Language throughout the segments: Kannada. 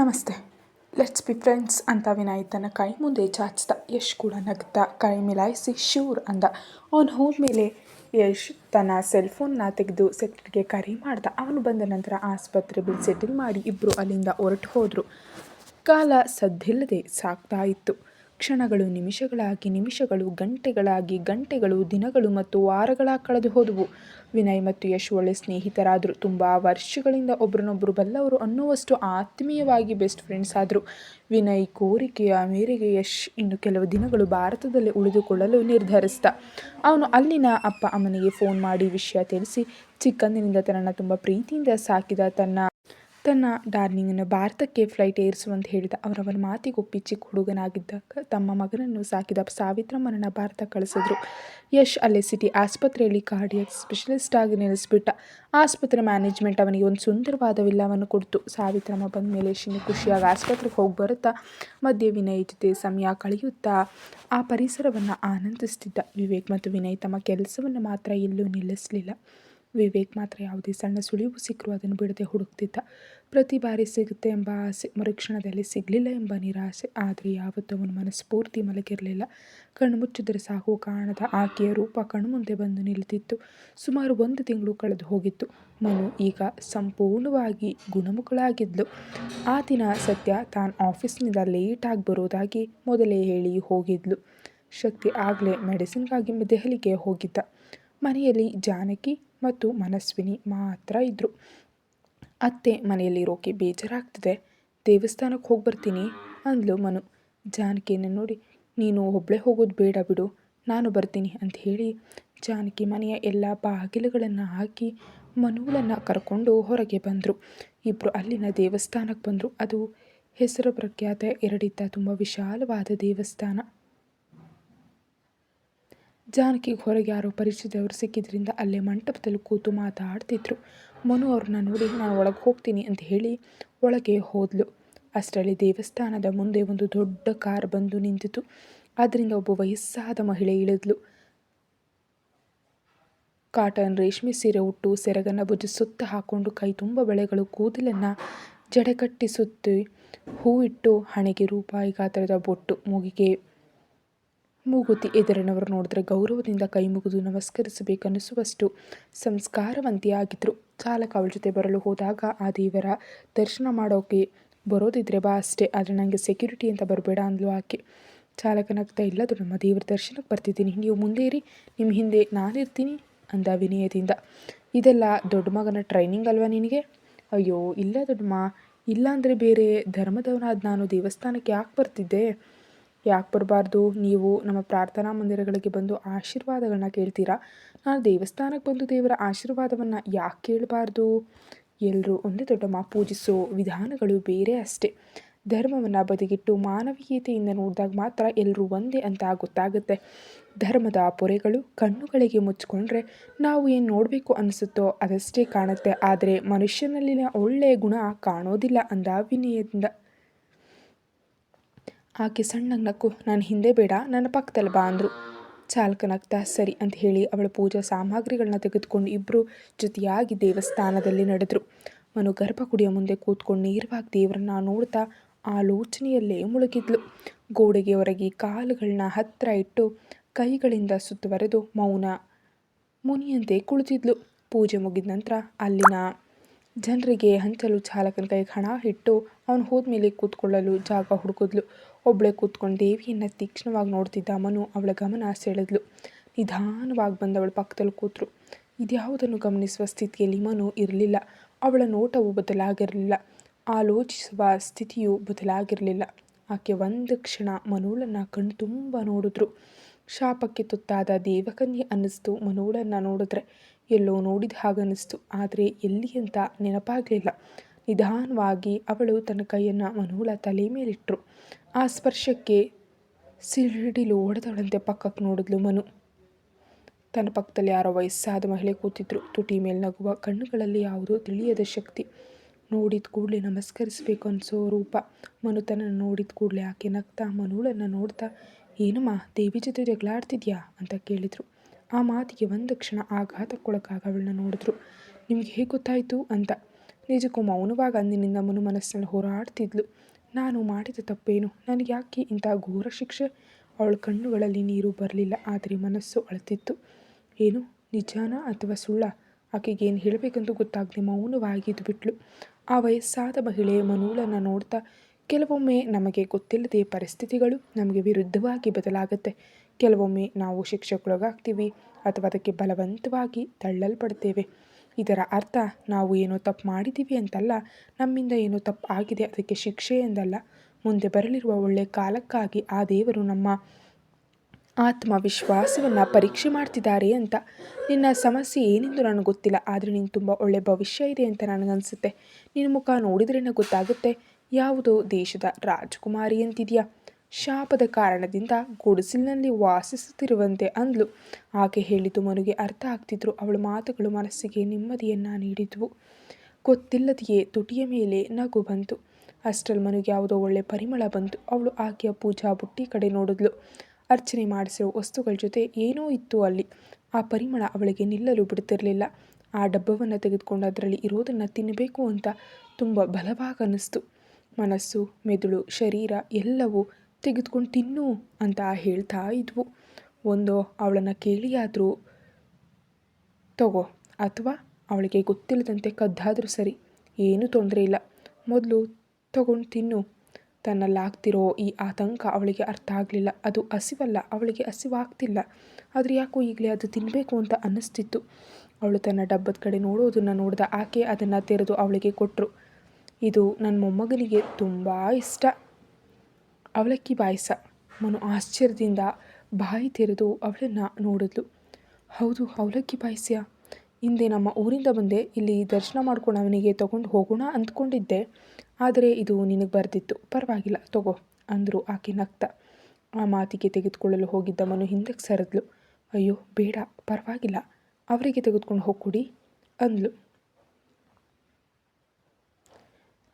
ನಮಸ್ತೆ. ಲೆಟ್ಸ್ ಬಿ ಫ್ರೆಂಡ್ಸ್ ಅಂತ ವಿನಾಯಿತನ ಕೈ ಮುಂದೆ ಚಾಚ್ದ ಯಶ್ ಕೂಡ ನಗ್ತಾ, ಕೈ ಮಿಲಾಯಿಸಿ ಶೂರ್ ಅಂದ. ಅವನು ಹೋದ್ಮೇಲೆ ಯಶ್ ತನ್ನ ಸೆಲ್ ಫೋನ್ನ ತೆಗೆದು ಸೆಕ್ರೆಟ್ರಿಗೆ ಕರೆ ಮಾಡ್ದ. ಅವನು ಬಂದ ನಂತರ ಆಸ್ಪತ್ರೆ ಬಿಲ್ ಸೆಟಲ್ ಮಾಡಿ ಇಬ್ಬರು ಅಲ್ಲಿಂದ ಹೊರಟು ಹೋದರು. ಕಾಲ ಸದ್ದಿಲ್ಲದೆ ಸಾಕ್ತಾ ಇತ್ತು. ಕ್ಷಣಗಳು, ನಿಮಿಷಗಳಾಗಿ ನಿಮಿಷಗಳು, ಗಂಟೆಗಳಾಗಿ ಗಂಟೆಗಳು, ದಿನಗಳು ಮತ್ತು ವಾರಗಳ ಕಳೆದು ಹೋದವು. ವಿನಯ್ ಮತ್ತು ಯಶ್ ಒಳ್ಳೆ ಸ್ನೇಹಿತರಾದರು. ತುಂಬ ವರ್ಷಗಳಿಂದ ಒಬ್ರನ್ನೊಬ್ಬರು ಬಲ್ಲವರು ಅನ್ನುವಷ್ಟು ಆತ್ಮೀಯವಾಗಿ ಬೆಸ್ಟ್ ಫ್ರೆಂಡ್ಸ್ ಆದರು. ವಿನಯ್ ಕೋರಿಕೆಯ ಮೇರೆಗೆ ಯಶ್ ಇನ್ನು ಕೆಲವು ದಿನಗಳು ಭಾರತದಲ್ಲಿ ಉಳಿದುಕೊಳ್ಳಲು ನಿರ್ಧರಿಸಿದ. ಅವನು ಅಲ್ಲಿನ ಅಪ್ಪ ಅಮ್ಮನಿಗೆ ಫೋನ್ ಮಾಡಿ ವಿಷಯ ತಿಳಿಸಿ, ಚಿಕ್ಕಂದಿನಿಂದ ತನ್ನ ತುಂಬ ಪ್ರೀತಿಯಿಂದ ಸಾಕಿದ ತನ್ನ ತನ್ನ ಡಾರ್ಲಿಂಗನ್ನು ಭಾರತಕ್ಕೆ ಫ್ಲೈಟ್ ಏರಿಸುವಂತ ಹೇಳಿದ ಅವರವರ ಮಾತಿಗೊಪ್ಪಿ ಚಿಕ್ಕ ಹುಡುಗನಾಗಿದ್ದಾಗ ತಮ್ಮ ಮಗನನ್ನು ಸಾಕಿದ ಸಾವಿತ್ರಮ್ಮನನ್ನ ಭಾರತ ಕಳಿಸಿದ್ರು. ಯಶ್ ಅಲ್ಲೇ ಸಿಟಿ ಆಸ್ಪತ್ರೆಯಲ್ಲಿ ಕಾರ್ಡಿಯಕ್ ಸ್ಪೆಷಲಿಸ್ಟ್ ಆಗಿ ನೆಲೆಸಿಬಿಟ್ಟ. ಆಸ್ಪತ್ರೆ ಮ್ಯಾನೇಜ್ಮೆಂಟ್ ಅವನಿಗೆ ಒಂದು ಸುಂದರವಾದ ವಿಲ್ಲವನ್ನು ಕೊಡ್ತು. ಸಾವಿತ್ರಮ್ಮ ಬಂದ ಮೇಲೆ ಶಿನಿ ಖುಷಿಯಾಗಿ ಆಸ್ಪತ್ರೆಗೆ ಹೋಗಿ ಬರುತ್ತಾ, ಮಧ್ಯೆ ವಿನಯ್ ಜೊತೆ ಸಮಯ ಕಳೆಯುತ್ತಾ, ಆ ಪರಿಸರವನ್ನು ಆನಂದಿಸ್ತಿದ್ದ. ವಿವೇಕ್ ಮತ್ತು ವಿನಯ್ ತಮ್ಮ ಕೆಲಸವನ್ನು ಮಾತ್ರ ಎಲ್ಲೂ ನಿಲ್ಲಿಸಲಿಲ್ಲ. ವಿವೇಕ್ ಮಾತ್ರ ಯಾವುದೇ ಸಣ್ಣ ಸುಳಿವು ಸಿಕ್ಕರೂ ಅದನ್ನು ಬಿಡದೆ ಹುಡುಕ್ತಿದ್ದ. ಪ್ರತಿ ಬಾರಿ ಸಿಗುತ್ತೆ ಎಂಬ ಆಸೆ ಮರುಕ್ಷಣದಲ್ಲಿ ಸಿಗಲಿಲ್ಲ ಎಂಬ ನಿರಾಸೆ. ಆದರೆ ಯಾವತ್ತೂ ಅವನ ಮನಸ್ಫೂರ್ತಿ ಮಲಗಿರಲಿಲ್ಲ. ಕಣ್ಣು ಮುಚ್ಚಿದರೆ ಸಾಕು ಕಾಣದ ಆಕೆಯ ರೂಪ ಕಣ್ಮುಂದೆ ಬಂದು ನಿಲ್ತಿತ್ತು. ಸುಮಾರು ಒಂದು ತಿಂಗಳು ಕಳೆದು ಹೋಗಿತ್ತು. ಮನು ಈಗ ಸಂಪೂರ್ಣವಾಗಿ ಗುಣಮುಖಳಾಗಿದ್ಲು. ಆ ದಿನ ಸತ್ಯ ತಾನು ಆಫೀಸ್ನಿಂದ ಲೇಟಾಗಿ ಬರೋದಾಗಿ ಮೊದಲೇ ಹೇಳಿ ಹೋಗಿದ್ಲು. ಶಕ್ತಿ ಆಗಲೇ ಮೆಡಿಸಿನ್ಗಾಗಿ ದೆಹಲಿಗೆ ಹೋಗಿದ್ದ. ಮನೆಯಲ್ಲಿ ಜಾನಕಿ ಮತ್ತು ಮನಸ್ವಿನಿ ಮಾತ್ರ ಇದ್ದರು ಅತ್ತೆ ಮನೆಯಲ್ಲಿರೋಕೆ ಬೇಜಾರಾಗ್ತಿದೆ. ದೇವಸ್ಥಾನಕ್ಕೆ ಹೋಗಿ ಬರ್ತೀನಿ ಅಂದಳು ಮನು. ಜಾನಕಿಯನ್ನು ನೋಡಿ, ನೀನು ಒಬ್ಬಳೇ ಹೋಗೋದು ಬೇಡ ಬಿಡು, ನಾನು ಬರ್ತೀನಿ ಅಂತ ಹೇಳಿ ಜಾನಕಿ ಮನೆಯ ಎಲ್ಲ ಬಾಗಿಲುಗಳನ್ನು ಹಾಕಿ ಮನುಗಳನ್ನು ಕರ್ಕೊಂಡು ಹೊರಗೆ ಬಂದರು. ಇಬ್ಬರು ಅಲ್ಲಿನ ದೇವಸ್ಥಾನಕ್ಕೆ ಬಂದರು. ಅದು ಹೆಸರು ಪ್ರಖ್ಯಾತ ಎರಡಿದ್ದ ತುಂಬ ವಿಶಾಲವಾದ ದೇವಸ್ಥಾನ. ಜಾನಕಿಗೆ ಹೊರಗೆ ಯಾರೋ ಪರಿಚಯದವರು ಸಿಕ್ಕಿದ್ರಿಂದ ಅಲ್ಲೇ ಮಂಟಪದಲ್ಲಿ ಕೂತು ಮಾತಾಡ್ತಿದ್ರು. ಮನು ಅವ್ರನ್ನ ನೋಡಿ, ನಾನು ಒಳಗೆ ಹೋಗ್ತೀನಿ ಅಂತ ಹೇಳಿ ಒಳಗೆ ಹೋದ್ಲು. ಅಷ್ಟರಲ್ಲಿ ದೇವಸ್ಥಾನದ ಮುಂದೆ ಒಂದು ದೊಡ್ಡ ಕಾರ್ ಬಂದು ನಿಂತಿತು. ಅದರಿಂದ ಒಬ್ಬ ವಯಸ್ಸಾದ ಮಹಿಳೆ ಇಳಿದ್ಲು. ಕಾಟನ್ ರೇಷ್ಮೆ ಸೀರೆ ಉಟ್ಟು ಸೆರಗನ್ನು ಭುಜ ಸುತ್ತ ಹಾಕೊಂಡು ಕೈ ತುಂಬ ಬಳೆಗಳು ಕೂದಲನ್ನು ಜಡೆ ಸುತ್ತಿ ಹೂವಿಟ್ಟು ಹಣೆಗೆ ರೂಪಾಯಿ ಗಾತ್ರದ ಬೊಟ್ಟು, ಮೂಗಿಗೆ ಮೂಗುತಿ ಎದುರಿನವರು ನೋಡಿದ್ರೆ ಗೌರವದಿಂದ ಕೈ ಮುಗಿದು ನಮಸ್ಕರಿಸಬೇಕನ್ನಿಸುವಷ್ಟು ಸಂಸ್ಕಾರವಂತಿಯಾಗಿದ್ದರು ಚಾಲಕ ಅವಳ ಜೊತೆ ಬರಲು ಹೋದಾಗ ಆ ದೇವರ ದರ್ಶನ ಮಾಡೋಕೆ ಬರೋದಿದ್ರೆ ಬಾ ಅಷ್ಟೇ, ಆದರೆ ನನಗೆ ಸೆಕ್ಯೂರಿಟಿ ಅಂತ ಬರಬೇಡ ಅಂದ್ಲು ಆಕೆ. ಚಾಲಕನಾಗ್ತಾ ಇಲ್ಲದು ನಮ್ಮ ದೇವರ ದರ್ಶನಕ್ಕೆ ಬರ್ತಿದ್ದೀನಿ, ನೀವು ಮುಂದೆ ಇರಿ, ನಿಮ್ಮ ಹಿಂದೆ ನಾನಿರ್ತೀನಿ ಅಂದ ವಿನಯದಿಂದ. ಇದೆಲ್ಲ ದೊಡ್ಡ ಮಗನ ಟ್ರೈನಿಂಗ್ ಅಲ್ವಾ ನಿನಗೆ? ಅಯ್ಯೋ, ಇಲ್ಲ ದೊಡ್ಡಮ್ಮ ಇಲ್ಲಾಂದರೆ ಬೇರೆ ಧರ್ಮದವನಾದ ನಾನು ದೇವಸ್ಥಾನಕ್ಕೆ ಯಾಕೆ ಬರ್ತಿದ್ದೆ? ಯಾಕೆ ಬರಬಾರ್ದು ನೀವು ನಮ್ಮ ಪ್ರಾರ್ಥನಾ ಮಂದಿರಗಳಿಗೆ ಬಂದು ಆಶೀರ್ವಾದಗಳನ್ನ ಕೇಳ್ತೀರಾ? ನಾನು ದೇವಸ್ಥಾನಕ್ಕೆ ಬಂದು ದೇವರ ಆಶೀರ್ವಾದವನ್ನು ಯಾಕೆ ಕೇಳಬಾರ್ದು? ಎಲ್ಲರೂ ಒಂದೇ ದೊಡ್ಡಮ್ಮ ಪೂಜಿಸೋ ವಿಧಾನಗಳು ಬೇರೆ ಅಷ್ಟೇ. ಧರ್ಮವನ್ನು ಬದಿಗಿಟ್ಟು ಮಾನವೀಯತೆಯಿಂದ ನೋಡಿದಾಗ ಮಾತ್ರ ಎಲ್ಲರೂ ಒಂದೇ ಅಂತ ಗೊತ್ತಾಗುತ್ತೆ. ಧರ್ಮದ ಪೊರೆಗಳು ಕಣ್ಣುಗಳಿಗೆ ಮುಚ್ಚಿಕೊಂಡ್ರೆ ನಾವು ಏನು ನೋಡಬೇಕು ಅನಿಸುತ್ತೋ ಅದಷ್ಟೇ ಕಾಣುತ್ತೆ. ಆದರೆ ಮನುಷ್ಯನಲ್ಲಿನ ಒಳ್ಳೆಯ ಗುಣ ಕಾಣೋದಿಲ್ಲ ಅಂದ ವಿನಯದಿಂದ ಆಕೆ ಸಣ್ಣಗೆ ನಕ್ಕು, ನಾನು ಹಿಂದೆ ಬೇಡ, ನನ್ನ ಪಕ್ಕದಲ್ಲಿ ಬಾ ಅಂದರು ಚಾಲಕನಗ್ತಾ ಸರಿ ಅಂತ ಹೇಳಿ ಅವಳ ಪೂಜಾ ಸಾಮಗ್ರಿಗಳನ್ನ ತೆಗೆದುಕೊಂಡು ಇಬ್ಬರು ಜೊತೆಯಾಗಿ ದೇವಸ್ಥಾನದಲ್ಲಿ ನಡೆದರು. ಮನು ಗರ್ಭಗುಡಿಯ ಮುಂದೆ ಕೂತ್ಕೊಂಡು ನೇರವಾಗಿ ದೇವರನ್ನ ನೋಡ್ತಾ ಆಲೋಚನೆಯಲ್ಲೇ ಮುಳುಗಿದ್ಲು. ಗೋಡೆಗೆ ಹೊರಗೆ ಕಾಲುಗಳನ್ನ ಹತ್ತಿರ ಇಟ್ಟು ಕೈಗಳಿಂದ ಸುತ್ತುವರೆದು ಮೌನ ಮುನಿಯಂತೆ ಕುಳಿತಿದ್ಲು. ಪೂಜೆ ಮುಗಿದ ನಂತರ ಅಲ್ಲಿನ ಜನರಿಗೆ ಹಂಚಲು ಚಾಲಕನ ಕೈಗೆ ಹಣ ಇಟ್ಟು ಅವನು ಹೋದ್ಮೇಲೆ ಕೂತ್ಕೊಳ್ಳಲು ಜಾಗ ಹುಡುಕಿದ್ಲು. ಒಬ್ಬಳೆ ಕೂತ್ಕೊಂಡು ದೇವಿಯನ್ನು ತೀಕ್ಷ್ಣವಾಗಿ ನೋಡ್ತಿದ್ದ ಮನು ಅವಳ ಗಮನ ಸೆಳೆದ್ಲು. ನಿಧಾನವಾಗಿ ಬಂದವಳು ಪಕ್ಕದಲ್ಲಿ ಕೂತರು. ಇದ್ಯಾವುದನ್ನು ಗಮನಿಸುವ ಸ್ಥಿತಿಯಲ್ಲಿ ಮನು ಇರಲಿಲ್ಲ. ಅವಳ ನೋಟವು ಬದಲಾಗಿರಲಿಲ್ಲ. ಆಲೋಚಿಸುವ ಸ್ಥಿತಿಯು ಬದಲಾಗಿರಲಿಲ್ಲ. ಆಕೆ ಒಂದು ಕ್ಷಣ ಮನುಳನ್ನು ಕಣ್ಣು ತುಂಬ ನೋಡಿದ್ರು. ಶಾಪಕ್ಕೆ ತುತ್ತಾದ ದೇವಕನ್ಯೆ ಅನ್ನಿಸ್ತು ಮನುಳನ್ನು ನೋಡಿದ್ರೆ. ಎಲ್ಲೋ ನೋಡಿದ ಹಾಗನ್ನಿಸ್ತು ಆದರೆ ಎಲ್ಲಿ ಅಂತ ನೆನಪಾಗಲಿಲ್ಲ. ನಿಧಾನವಾಗಿ ಅವಳು ತನ್ನ ಕೈಯನ್ನು ಮನುಳ ತಲೆ ಮೇಲಿಟ್ಟರು ಆ ಸ್ಪರ್ಶಕ್ಕೆ ಸಿಡಿಲು ಹೊಡೆದವಳಂತೆ ಪಕ್ಕಕ್ಕೆ ನೋಡಿದ್ಲು ಮನು. ತನ್ನ ಪಕ್ಕದಲ್ಲಿ ಯಾರೋ ವಯಸ್ಸಾದ ಮಹಿಳೆ ಕೂತಿದ್ರು. ತುಟಿ ಮೇಲೆ ನಗುವ ಕಣ್ಣುಗಳಲ್ಲಿ ಯಾವುದೋ ತಿಳಿಯದ ಶಕ್ತಿ. ನೋಡಿದ ಕೂಡಲೇ ನಮಸ್ಕರಿಸಬೇಕು ಅನಿಸೋ ರೂಪ. ಮನು ತನ್ನನ್ನು ನೋಡಿದ ಕೂಡಲೇ ಆಕೆ ನಗ್ತಾ ಮನುಳನ್ನು ನೋಡ್ತಾ, ಏನಮ್ಮ, ದೇವಿ ಜೊತೆ ಜಗಳಾಡ್ತಿದ್ಯಾ? ಅಂತ ಕೇಳಿದರು. ಆ ಮಾತಿಗೆ ಒಂದು ಕ್ಷಣ ಆಘಾತಕ್ಕೊಳಗಾಗ ಅವಳನ್ನ ನೋಡಿದ್ರು. ನಿಮ್ಗೆ ಹೇಗೆ ಗೊತ್ತಾಯಿತು? ಅಂತ. ನಿಜಕ್ಕೂ ಮೌನವಾಗಿ ಅಂದಿನಿಂದ ಮನು ಮನಸ್ಸಿನಲ್ಲಿ ಹೋರಾಡ್ತಿದ್ಲು. ನಾನು ಮಾಡಿದ ತಪ್ಪೇನು? ನನಗೆ ಯಾಕೆ ಇಂಥ ಘೋರ ಶಿಕ್ಷೆ? ಅವಳ ಕಣ್ಣುಗಳಲ್ಲಿ ನೀರು ಬರಲಿಲ್ಲ, ಆದರೆ ಮನಸ್ಸು ಅಳತಿತ್ತು ಏನು, ನಿಜಾನ ಅಥವಾ ಸುಳ್ಳ? ಏನು ಹೇಳಬೇಕೆಂದು ಗೊತ್ತಾಗದೆ ಮೌನವಾಗಿದ್ದು ಬಿಟ್ಲು ಆ ವಯಸ್ಸಾದ ಮಹಿಳೆ ಮನೂಳನ್ನು ನೋಡ್ತಾ, ಕೆಲವೊಮ್ಮೆ ನಮಗೆ ಗೊತ್ತಿಲ್ಲದೆ ಪರಿಸ್ಥಿತಿಗಳು ನಮಗೆ ವಿರುದ್ಧವಾಗಿ ಬದಲಾಗುತ್ತೆ. ಕೆಲವೊಮ್ಮೆ ನಾವು ಶಿಕ್ಷೆಗೊಳಗಾಗ್ತೀವಿ ಅಥವಾ ಅದಕ್ಕೆ ಬಲವಂತವಾಗಿ ತಳ್ಳಲ್ಪಡ್ತೇವೆ. ಇದರ ಅರ್ಥ, ನಾವು ಏನೋ ತಪ್ಪು ಮಾಡಿದ್ದೀವಿ ಅಂತಲ್ಲ, ನಮ್ಮಿಂದ ಏನೋ ತಪ್ಪು ಆಗಿದೆ, ಅದಕ್ಕೆ ಶಿಕ್ಷೆ ಎಂದಲ್ಲ. ಮುಂದೆ ಬರಲಿರುವ ಒಳ್ಳೆಯ ಕಾಲಕ್ಕಾಗಿ ಆ ದೇವರು ನಮ್ಮ ಆತ್ಮವಿಶ್ವಾಸವನ್ನು ಪರೀಕ್ಷೆ ಮಾಡ್ತಿದ್ದಾರೆ ಅಂತ. ನಿನ್ನ ಸಮಸ್ಯೆ ಏನೆಂದು ನನಗೆ ಗೊತ್ತಿಲ್ಲ, ಆದರೆ ನೀನು ತುಂಬ ಒಳ್ಳೆಯ ಭವಿಷ್ಯ ಇದೆ ಅಂತ ನನಗನ್ಸುತ್ತೆ. ನಿನ್ನ ಮುಖ ನೋಡಿದ್ರೇ ಗೊತ್ತಾಗುತ್ತೆ, ಯಾವುದೋ ದೇಶದ ರಾಜಕುಮಾರಿ ಅಂತಿದೆಯಾ? ಶಾಪದ ಕಾರಣದಿಂದ ಗುಡಿಸಿಲಿನಲ್ಲಿ ವಾಸಿಸುತ್ತಿರುವಂತೆ ಅಂದ್ಲು. ಆಕೆ ಹೇಳಿದ್ದು ಮನುಗೆ ಅರ್ಥ ಆಗ್ತಿದ್ರು. ಅವಳ ಮಾತುಗಳು ಮನಸ್ಸಿಗೆ ನೆಮ್ಮದಿಯನ್ನು ನೀಡಿದ್ವು. ಗೊತ್ತಿಲ್ಲದೆಯೇ ತುಟಿಯ ಮೇಲೆ ನಗು ಬಂತು. ಅಷ್ಟರಲ್ಲಿ ಮನೆಗೆ ಯಾವುದೋ ಒಳ್ಳೆ ಪರಿಮಳ ಬಂತು. ಅವಳು ಆಕೆಯ ಪೂಜಾ ಬುಟ್ಟಿ ಕಡೆ ನೋಡಿದ್ಲು. ಅರ್ಚನೆ ಮಾಡಿಸಿರೋ ವಸ್ತುಗಳ ಜೊತೆ ಏನೋ ಇತ್ತು ಅಲ್ಲಿ. ಆ ಪರಿಮಳ ಅವಳಿಗೆ ನಿಲ್ಲಲು ಬಿಡ್ತಿರಲಿಲ್ಲ. ಆ ಡಬ್ಬವನ್ನು ತೆಗೆದುಕೊಂಡು ಅದರಲ್ಲಿ ಇರೋದನ್ನು ತಿನ್ನಬೇಕು ಅಂತ ತುಂಬ ಬಲವಾಗಿ ಅನ್ನಿಸ್ತು. ಮನಸ್ಸು, ಮೆದುಳು, ಶರೀರ ಎಲ್ಲವೂ ತೆಗೆದುಕೊಂಡು ತಿನ್ನು ಅಂತ ಹೇಳ್ತಾ ಇದ್ವು. ಒಂದು ಅವಳನ್ನು ಕೇಳಿಯಾದರೂ ತಗೋ, ಅಥವಾ ಅವಳಿಗೆ ಗೊತ್ತಿಲ್ಲದಂತೆ ಕದ್ದಾದರೂ ಸರಿ, ಏನೂ ತೊಂದರೆ ಇಲ್ಲ. ಮೊದಲು ತಗೊಂಡು ತಿನ್ನು. ತನ್ನಲ್ಲಾಗ್ತಿರೋ ಈ ಆತಂಕ ಅವಳಿಗೆ ಅರ್ಥ ಆಗಲಿಲ್ಲ. ಅದು ಹಸಿವಲ್ಲ, ಅವಳಿಗೆ ಹಸಿವಾಗ್ತಿಲ್ಲ. ಆದರೆ ಯಾಕೋ ಈಗಲೇ ಅದು ತಿನ್ನಬೇಕು ಅಂತ ಅನ್ನಿಸ್ತಿತ್ತು. ಅವಳು ತನ್ನ ಡಬ್ಬದ ಕಡೆ ನೋಡೋದನ್ನು ನೋಡಿದ ಆಕೆ ಅದನ್ನು ತೆರೆದು ಅವಳಿಗೆ ಕೊಟ್ಟರು ಇದು ನನ್ನ ಮೊಮ್ಮಗನಿಗೆ ತುಂಬ ಇಷ್ಟ. ಅವಲಕ್ಕಿ ಪಾಯಸ ಮನು ಆಶ್ಚರ್ಯದಿಂದ ಬಾಯಿ ತೆರೆದು ಅವಳನ್ನು ನೋಡಿದ್ಲು. ಹೌದು ಅವಲಕ್ಕಿ ಪಾಯಸ ಹಿಂದೆ ನಮ್ಮ ಊರಿಂದ ಬಂದೆ. ಇಲ್ಲಿ ದರ್ಶನ ಮಾಡ್ಕೊಂಡು ಅವನಿಗೆ ತಗೊಂಡು ಹೋಗೋಣ ಅಂದ್ಕೊಂಡಿದ್ದೆ. ಆದರೆ ಇದು ನಿನಗೆ ಬರೆದಿತ್ತು. ಪರವಾಗಿಲ್ಲ, ತಗೋ, ಅಂದರು ಆಕೆ ನಗ್ತ. ಆ ಮಾತಿಗೆ ತೆಗೆದುಕೊಳ್ಳಲು ಹೋಗಿದ್ದ ಮನು ಹಿಂದಕ್ಕೆ ಸರಿದ್ಲು. ಅಯ್ಯೋ, ಬೇಡ, ಪರವಾಗಿಲ್ಲ. ಅವರಿಗೆ ತೆಗೆದುಕೊಂಡು ಹೋಗ್ಕೊಡಿ, ಅಂದ್ಲು.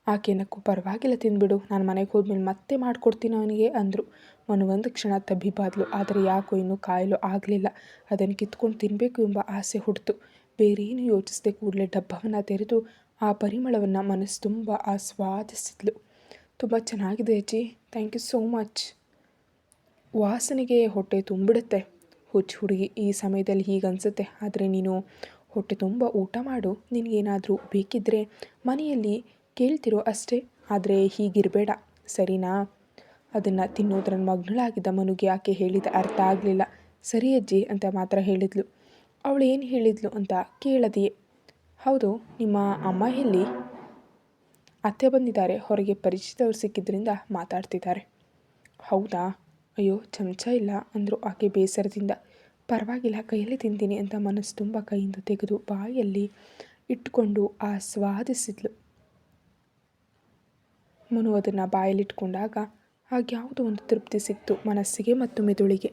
ಆಕೆ ನಕ್ಕು ಪರವಾಗಿಲ್ಲ ತಿಂದ್ಬಿಡು. ನಾನು ಮನೆಗೆ ಹೋದ್ಮೇಲೆ ಮತ್ತೆ ಮಾಡ್ಕೊಡ್ತೀನಿ ಅವನಿಗೆ ಅಂದರು. ಮನು ಒಂದು ಕ್ಷಣ ತಬ್ಬಿಬಾದ್ಲು ಆದರೆ ಯಾಕೋ ಇನ್ನೂ ಕಾಯಲು ಆಗಲಿಲ್ಲ. ಅದನ್ನು ಕಿತ್ಕೊಂಡು ತಿನ್ನಬೇಕು ಎಂಬ ಆಸೆ ಹುಡ್ತು ಬೇರೇನು ಯೋಚಿಸದೆ ಕೂಡಲೇ ಡಬ್ಬವನ್ನು ತೆರೆದು ಆ ಪರಿಮಳವನ್ನು ಮನಸ್ಸು ತುಂಬ ಆಸ್ವಾದಿಸಿದ್ಲು ತುಂಬ ಚೆನ್ನಾಗಿದೆ ಅಜ್ಜಿ. Thank you so much. ವಾಸನೆಗೆ ಹೊಟ್ಟೆ ತುಂಬಿಡುತ್ತೆ. ಹುಚ್ಚು ಹುಡುಗಿ ಈ ಸಮಯದಲ್ಲಿ ಹೀಗನ್ಸುತ್ತೆ. ಆದರೆ ನೀನು ಹೊಟ್ಟೆ ತುಂಬ ಊಟ ಮಾಡು. ನಿನಗೇನಾದರೂ ಬೇಕಿದ್ದರೆ ಮನೆಯಲ್ಲಿ ಕೇಳ್ತಿರೋ ಅಷ್ಟೇ. ಆದರೆ ಹೀಗಿರಬೇಡ. ಸರಿನಾ? ಅದನ್ನು ತಿನ್ನೋದ್ರ ಮಗ್ನಳಾಗಿದ್ದ ಮನುಗೆ ಆಕೆ ಹೇಳಿದ ಅರ್ಥ ಆಗಲಿಲ್ಲ. ಸರಿ ಅಜ್ಜಿ ಅಂತ ಮಾತ್ರ ಹೇಳಿದ್ಲು. ಅವಳು ಏನು ಹೇಳಿದ್ಲು ಅಂತ ಕೇಳದೆಯೇ. ಹೌದು, ನಿಮ್ಮ ಅಮ್ಮ ಎಲ್ಲಿ? ಅತ್ತೆ ಬಂದಿದ್ದಾರೆ. ಹೊರಗೆ ಪರಿಚಿತವ್ರು ಸಿಕ್ಕಿದ್ರಿಂದ ಮಾತಾಡ್ತಿದ್ದಾರೆ. ಹೌದಾ? ಅಯ್ಯೋ, ಚಮಚ ಇಲ್ಲ ಅಂದರು ಆಕೆ ಬೇಸರದಿಂದ. ಪರವಾಗಿಲ್ಲ, ಕೈಯಲ್ಲಿ ತಿಂತೀನಿ ಅಂತ ಮನಸ್ಸು ತುಂಬ ಕೈಯಿಂದ ತೆಗೆದು ಬಾಯಲ್ಲಿ ಇಟ್ಟುಕೊಂಡು ಆಸ್ವಾದಿಸಿದ್ಲು. ಮನು ಅದನ್ನು ಬಾಯಲ್ಲಿಟ್ಕೊಂಡಾಗ ಯಾವುದೋ ಒಂದು ತೃಪ್ತಿ ಸಿಕ್ತು ಮನಸ್ಸಿಗೆ ಮತ್ತು ಮೆದುಳಿಗೆ.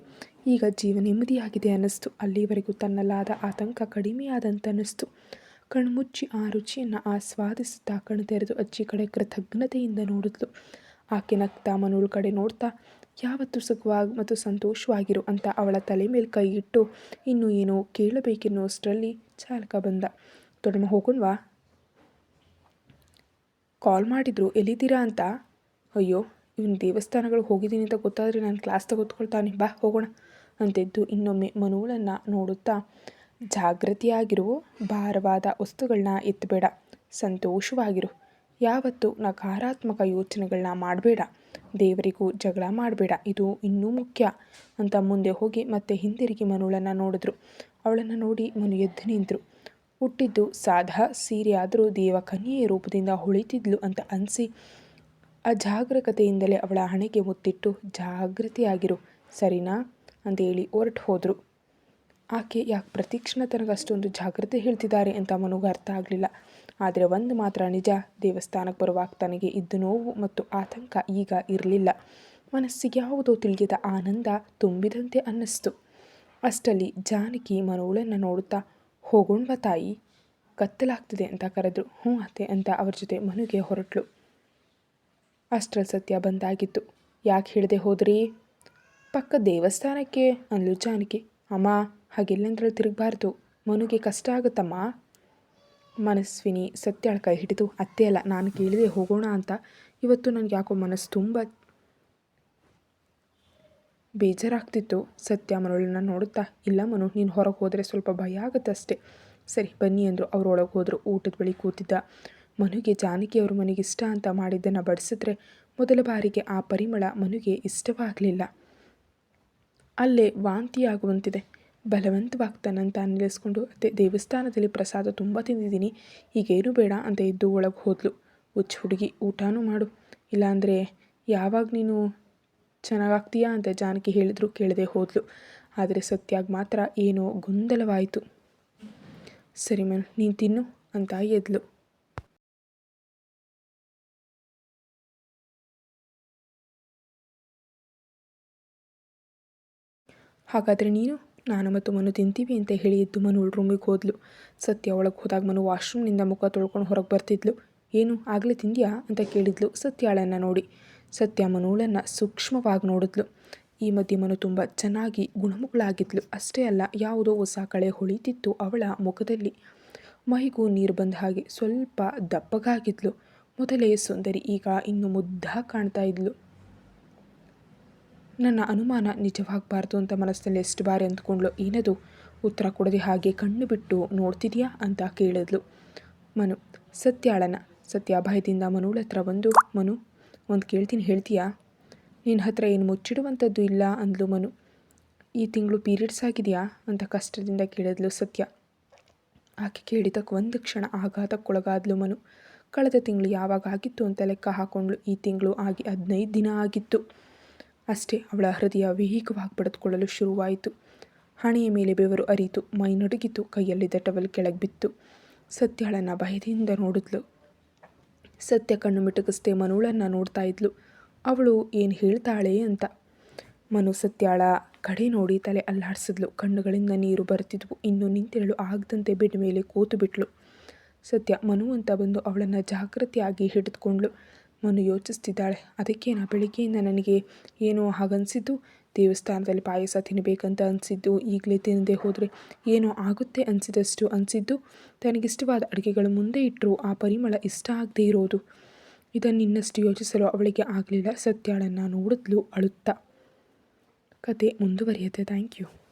ಈಗ ಜೀವ ನೆಮ್ಮದಿಯಾಗಿದೆ ಅನ್ನಿಸ್ತು. ಅಲ್ಲಿವರೆಗೂ ತನ್ನಲ್ಲಾದ ಆತಂಕ ಕಡಿಮೆಯಾದಂತೆ ಅನ್ನಿಸ್ತು. ಕಣ್ಮುಚ್ಚಿ ಆ ರುಚಿಯನ್ನು ಆಸ್ವಾದಿಸುತ್ತಾ ಕಣ್ಣು ತೆರೆದು ಅಜ್ಜಿ ಕಡೆ ಕೃತಜ್ಞತೆಯಿಂದ ನೋಡಿದ್ಲು ಆಕೆ ನಗ್ತಾ ಮನುಳ ಕಡೆ ನೋಡ್ತಾ, ಯಾವತ್ತು ಸುಖವಾಗಿ ಮತ್ತು ಸಂತೋಷವಾಗಿರು ಅಂತ ಅವಳ ತಲೆ ಮೇಲೆ ಕೈ ಇಟ್ಟು ಇನ್ನೂ ಏನೋ ಕೇಳಬೇಕೆನ್ನುವಷ್ಟರಲ್ಲಿ ಚಾಲಕ ಬಂದ. ತೊಡಮ ಹೋಗೋಣವಾ? ಕಾಲ್ ಮಾಡಿದ್ರು, ಎಲ್ಲಿದ್ದೀರಾ ಅಂತ. ಅಯ್ಯೋ, ಇವನು ದೇವಸ್ಥಾನಗಳು ಹೋಗಿದ್ದೀನಿ ಅಂತ ಗೊತ್ತಾದರೆ ನಾನು ಕ್ಲಾಸ್ ತೆಗೆದುಕೊಳ್ತಾನೆ, ಬಾ, ಹೋಗೋಣ ಅಂತೆದ್ದು. ಇನ್ನೊಮ್ಮೆ ಮನುಗಳನ್ನು ನೋಡುತ್ತಾ, ಜಾಗೃತಿಯಾಗಿರು, ಭಾರವಾದ ವಸ್ತುಗಳನ್ನ ಎತ್ತಬೇಡ ಸಂತೋಷವಾಗಿರು. ಯಾವತ್ತು ನಕಾರಾತ್ಮಕ ಯೋಚನೆಗಳನ್ನ ಮಾಡಬೇಡ, ದೇವರಿಗೂ ಜಗಳ ಮಾಡಬೇಡ, ಇದು ಇನ್ನೂ ಮುಖ್ಯ ಅಂತ ಮುಂದೆ ಹೋಗಿ ಮತ್ತೆ ಹಿಂದಿರುಗಿ ಮನುಳನ್ನು ನೋಡಿದ್ರು. ಅವಳನ್ನು ನೋಡಿ ಮನು ಎದ್ದು ನಿಂತರು. ಹುಟ್ಟಿದ್ದು ಸಾಧಾ ಸೀರೆ ಆದರೂ ದೇವಕನ್ಯೆಯ ರೂಪದಿಂದ ಹೊಳಿತಿದ್ಲು ಅಂತ ಅನಿಸಿ ಅಜಾಗರೂಕತೆಯಿಂದಲೇ ಅವಳ ಹಣೆಗೆ ಮುತ್ತಿಟ್ಟು, ಜಾಗೃತಿಯಾಗಿರು, ಸರಿನಾ? ಅಂತೇಳಿ ಹೊರಟು ಹೋದರು. ಆಕೆ ಯಾಕೆ ಪ್ರತೀಕ್ಷಣ ತನಗಷ್ಟೊಂದು ಜಾಗ್ರತೆ ಹೇಳ್ತಿದ್ದಾರೆ ಅಂತ ಮನುಗ ಅರ್ಥ ಆಗಲಿಲ್ಲ. ಆದರೆ ಒಂದು ಮಾತ್ರ ನಿಜ ದೇವಸ್ಥಾನಕ್ಕೆ ಬರುವಾಗ ತನಗೆ ಇದ್ದ ನೋವು ಮತ್ತು ಆತಂಕ ಈಗ ಇರಲಿಲ್ಲ. ಮನಸ್ಸಿಗೆ ಯಾವುದೋ ತಿಳಿಯದ ಆನಂದ ತುಂಬಿದಂತೆ ಅನ್ನಿಸ್ತು. ಅಷ್ಟಲ್ಲಿ ಜಾನಕಿ ಮನೋಳನ್ನು ನೋಡುತ್ತಾ ಹೋಗೋಣ್ವ ತಾಯಿ. ಕತ್ತಲಾಗ್ತಿದೆ ಅಂತ ಕರೆದ್ರು. ಹ್ಞೂ ಅತ್ತೆ ಅಂತ ಅವ್ರ ಜೊತೆ ಮನುಗೆ ಹೊರಟಳು ಅಷ್ಟರಲ್ಲಿ ಸತ್ಯ ಬಂದಾಗಿತ್ತು. ಯಾಕೆ ಹಿಡದೆ ಹೋದ್ರಿ? ಪಕ್ಕ ದೇವಸ್ಥಾನಕ್ಕೆ ಅಂದ್ಲು ಜಾನಕಿ. ಅಮ್ಮ ಹಾಗೆಲ್ಲಂದ್ರಲ್ಲಿ ತಿರುಗಬಾರ್ದು. ಮನುಗೆ ಕಷ್ಟ ಆಗುತ್ತಮ್ಮ. ಮನಸ್ವಿನಿ ಸತ್ಯಳ ಕೈ ಹಿಡಿದು, ಅತ್ತೆ ಅಲ್ಲ, ನಾನು ಕೇಳಿದೆ ಹೋಗೋಣ ಅಂತ. ಇವತ್ತು ನನಗೆ ಯಾಕೋ ಮನಸ್ಸು ತುಂಬ ಬೇಜಾರಾಗ್ತಿತ್ತು. ಸತ್ಯ ಮನುಳನ್ನ ನೋಡುತ್ತಾ, ಇಲ್ಲ ಮನು, ನೀನು ಹೊರಗೆ ಹೋದರೆ ಸ್ವಲ್ಪ ಭಯ ಆಗುತ್ತೆ ಅಷ್ಟೇ ಸರಿ, ಬನ್ನಿ, ಅಂದರು. ಅವರೊಳಗೆ ಹೋದರು. ಊಟದ ಬಳಿ ಕೂತಿದ್ದ. ಮನುಗೆ ಜಾನಕಿ ಅವರು ಮನೆಗೆ ಇಷ್ಟ ಅಂತ ಮಾಡಿದ್ದನ್ನು ಬಡಿಸಿದ್ರೆ ಮೊದಲ ಬಾರಿಗೆ ಆ ಪರಿಮಳ ಮನುಗೆ ಇಷ್ಟವಾಗಲಿಲ್ಲ. ಅಲ್ಲೇ ವಾಂತಿಯಾಗುವಂತಿದೆ. ಬಲವಂತವಾಗ್ತಾನಂತ ನಿಲ್ಲಿಸ್ಕೊಂಡು ಅತ್ತೆ, ದೇವಸ್ಥಾನದಲ್ಲಿ ಪ್ರಸಾದ ತುಂಬ ತಿಂದಿದ್ದೀನಿ. ಈಗೇನು ಬೇಡ, ಅಂತ ಇದ್ದು ಒಳಗೆ ಹೋದ್ಲು. ಹುಚ್ಚು ಹುಡುಗಿ, ಊಟನೂ ಮಾಡು. ಇಲ್ಲಾಂದರೆ ಯಾವಾಗ ನೀನು ಚೆನ್ನಾಗಾಗ್ತೀಯಾ ಅಂತ ಜಾನಕಿ ಹೇಳಿದ್ರು, ಕೇಳದೆ ಹೋದ್ಲು. ಆದರೆ ಸತ್ಯಾಗ ಮಾತ್ರ ಏನೋ ಗೊಂದಲವಾಯಿತು. ಸರಿ ಮೇನ್ ನೀನು ತಿನ್ನು ಅಂತ ಎದ್ಲು. ಹಾಗಾದರೆ ನೀನು, ನಾನು ಮತ್ತು ಮನು ತಿಂತೀವಿ ಅಂತ ಹೇಳಿ ಎದ್ದು ಮನು ರೂಮಿಗೆ ಹೋದ್ಲು. ಸತ್ಯ ಒಳಗೆ ಹೋದಾಗ ಮನು ವಾಶ್ರೂಮ್ನಿಂದ ಮುಖ ತೊಳ್ಕೊಂಡು ಹೊರಗೆ ಬರ್ತಿದ್ಲು. ಏನು, ಆಗಲೇ ತಿಂದ್ಯಾ ಅಂತ ಕೇಳಿದ್ಲು ಸತ್ಯಾಳನ್ನು ನೋಡಿ. ಸತ್ಯ ಮನುಳನ್ನು ಸೂಕ್ಷ್ಮವಾಗಿ ನೋಡಿದ್ಲು. ಈ ಮಧ್ಯೆ ಮನು ತುಂಬ ಚೆನ್ನಾಗಿ ಗುಣಮುಖಳಾಗಿದ್ಲು. ಅಷ್ಟೇ ಅಲ್ಲ, ಯಾವುದೋ ಹೊಸ ಕಳೆ ಹೊಳಿತಿತ್ತು ಅವಳ ಮುಖದಲ್ಲಿ. ಮೈಗೂ ನೀರು ಬಂದ ಹಾಗೆ ಸ್ವಲ್ಪ ದಪ್ಪಗಾಗಿದ್ಲು. ಮೊದಲೇ ಸುಂದರಿ ಈಗ ಇನ್ನು ಮುದ್ದ ಕಾಣ್ತಾ ಇದ್ಲು. ನನ್ನ ಅನುಮಾನ ನಿಜವಾಗಬಾರ್ದು ಅಂತ ಮನಸ್ಸಿನಲ್ಲಿ ಎಷ್ಟು ಬಾರಿ ಅಂದ್ಕೊಂಡ್ಲು ಏನದು? ಉತ್ತರ ಕೊಡದೆ ಹಾಗೆ ಕಣ್ಣು ಬಿಟ್ಟು ನೋಡ್ತಿದ್ಯಾ ಅಂತ ಕೇಳಿದ್ಲು ಮನು. ಸತ್ಯಾಳನ ಸತ್ಯ ಭಯದಿಂದ ಮನುಳ ಬಂದು, ಮನು ಒಂದು ಕೇಳ್ತೀನಿ, ಹೇಳ್ತೀಯಾ? ನಿನ್ನ ಹತ್ರ ಏನು ಮುಚ್ಚಿಡುವಂಥದ್ದು ಇಲ್ಲ ಅಂದ್ಲು ಮನು. ಈ ತಿಂಗಳು ಪೀರಿಯಡ್ಸ್ ಆಗಿದೆಯಾ ಅಂತ ಕಷ್ಟದಿಂದ ಕೇಳಿದ್ಲು ಸತ್ಯ. ಆಕೆ ಕೇಳಿದಕ್ಕೆ ಒಂದು ಕ್ಷಣ ಆಘಾತಕ್ಕೊಳಗಾದ್ಲು ಮನು. ಕಳೆದ ತಿಂಗಳು ಯಾವಾಗ ಆಗಿತ್ತು ಅಂತ ಲೆಕ್ಕ ಹಾಕೊಂಡ್ಳು. ಈ ತಿಂಗಳು ಆಗಿ ಹದಿನೈದು ದಿನ ಆಗಿತ್ತು. ಅಷ್ಟೇ, ಅವಳ ಹೃದಯ ವೇಗವಾಗಿ ಪಡೆದುಕೊಳ್ಳಲು ಶುರುವಾಯಿತು. ಹಣೆಯ ಮೇಲೆ ಬೆವರು ಅರಿತು ಮೈ ನಡುಗಿತು ಕೈಯಲ್ಲಿದ್ದ ಟವಲ್ ಕೆಳಗೆ ಬಿತ್ತು. ಸತ್ಯಳನ್ನು ಭಯದಿಂದ ನೋಡಿದ್ಲು. ಸತ್ಯ ಕಣ್ಣು ಮಿಟುಕಿಸ್ದೆ ಮನುಳನ್ನು ನೋಡ್ತಾ ಇದ್ಲು. ಅವಳು ಏನು ಹೇಳ್ತಾಳೆ ಅಂತ. ಮನು ಸತ್ಯಾಳ ಕಡೆ ನೋಡಿ ತಲೆ ಅಲ್ಲಾಡಿಸಿದ್ಲು. ಕಣ್ಣುಗಳಿಂದ ನೀರು ಬರ್ತಿದ್ವು. ಇನ್ನು ನಿಂತಿರಲು ಆಗದಂತೆ ಬೆಡ್ ಮೇಲೆ ಕೂತು ಬಿಟ್ಲು. ಸತ್ಯ ಮನು ಅಂತ ಬಂದು ಅವಳನ್ನು ಜಾಗೃತಿಯಾಗಿ ಹಿಡಿದುಕೊಂಡ್ಳು. ಮನು ಯೋಚಿಸ್ತಿದ್ದಾಳೆ. ಅದಕ್ಕೇನಾ ಬೆಳಿಗ್ಗೆಯಿಂದ ನನಗೆ ಏನೋ ಹಾಗನ್ಸಿದ್ದು? ದೇವಸ್ಥಾನದಲ್ಲಿ ಪಾಯಸ ತಿನ್ನಬೇಕಂತ ಅನಿಸಿದ್ದು, ಈಗಲೇ ತಿನ್ನದೆ ಹೋದರೆ ಏನೋ ಆಗುತ್ತೆ ಅನಿಸಿದಷ್ಟು ಅನಿಸಿದ್ದು, ತನಗಿಷ್ಟವಾದ ಅಡುಗೆಗಳು ಮುಂದೆ ಇಟ್ಟರೂ ಆ ಪರಿಮಳ ಇಷ್ಟ ಆಗದೇ ಇರೋದು. ಇದನ್ನು ಇನ್ನಷ್ಟು ಯೋಚಿಸಲು ಅವಳಿಗೆ ಆಗಲಿಲ್ಲ. ಸತ್ಯಾಳನ್ನು ನೋಡಿದ್ಲು ಅಳುತ್ತಾ. ಕತೆ ಮುಂದುವರಿಯುತ್ತೆ. Thank you.